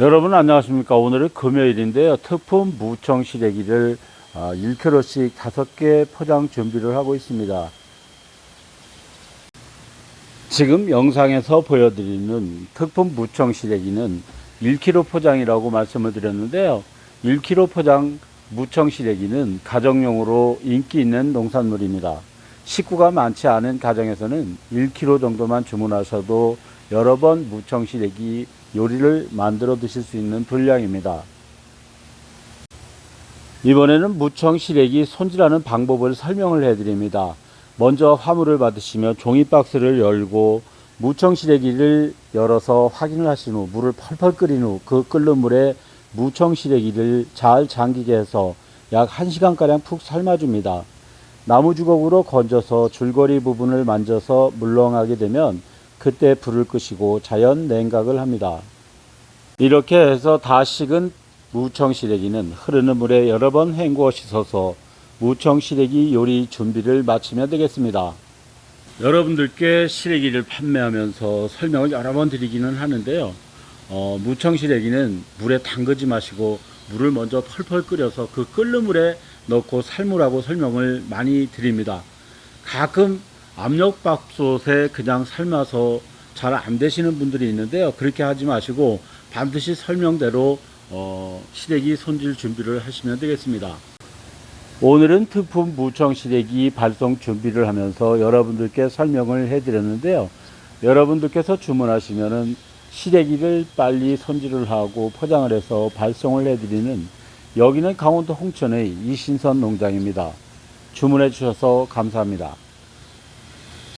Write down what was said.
여러분 안녕하십니까? 오늘은 금요일인데요. 특품 무청 시래기를 1kg씩 5개 포장 준비를 하고 있습니다. 지금 영상에서 보여드리는 특품 무청 시래기는 1kg 포장이라고 말씀을 드렸는데요. 1kg 포장 무청 시래기는 가정용으로 인기 있는 농산물입니다. 식구가 많지 않은 가정에서는 1kg 정도만 주문하셔도 여러 번 무청 시래기 요리를 만들어 드실 수 있는 분량입니다. 이번에는 무청 시래기 손질하는 방법을 설명을 해 드립니다. 먼저 화물을 받으시면 종이 박스를 열고 무청 시래기를 열어서 확인을 하신 후 물을 펄펄 끓인 후 그 끓는 물에 무청 시래기를 잘 잠기게 해서 약 1시간가량 푹 삶아줍니다. 나무 주걱으로 건져서 줄거리 부분을 만져서 물렁하게 되면 그때 불을 끄시고 자연 냉각을 합니다. 이렇게 해서 다 식은 무청 시래기는 흐르는 물에 여러 번 헹구어 씻어서 무청 시래기 요리 준비를 마치면 되겠습니다. 여러분들께 시래기를 판매하면서 설명을 여러 번 드리기는 하는데요. 어, 무청 시래기는 물에 담그지 마시고 물을 먼저 펄펄 끓여서 그 끓는 물에 넣고 삶으라고 설명을 많이 드립니다. 가끔 압력밥솥에 그냥 삶아서 잘 안 되시는 분들이 있는데요. 그렇게 하지 마시고 반드시 설명대로 어, 시래기 손질 준비를 하시면 되겠습니다. 오늘은 특품 무청 시래기 발송 준비를 하면서 여러분들께 설명을 해드렸는데요. 여러분들께서 주문하시면은 시래기를 빨리 손질을 하고 포장을 해서 발송을 해드리는 여기는 강원도 홍천의 이신선 농장입니다. 주문해 주셔서 감사합니다.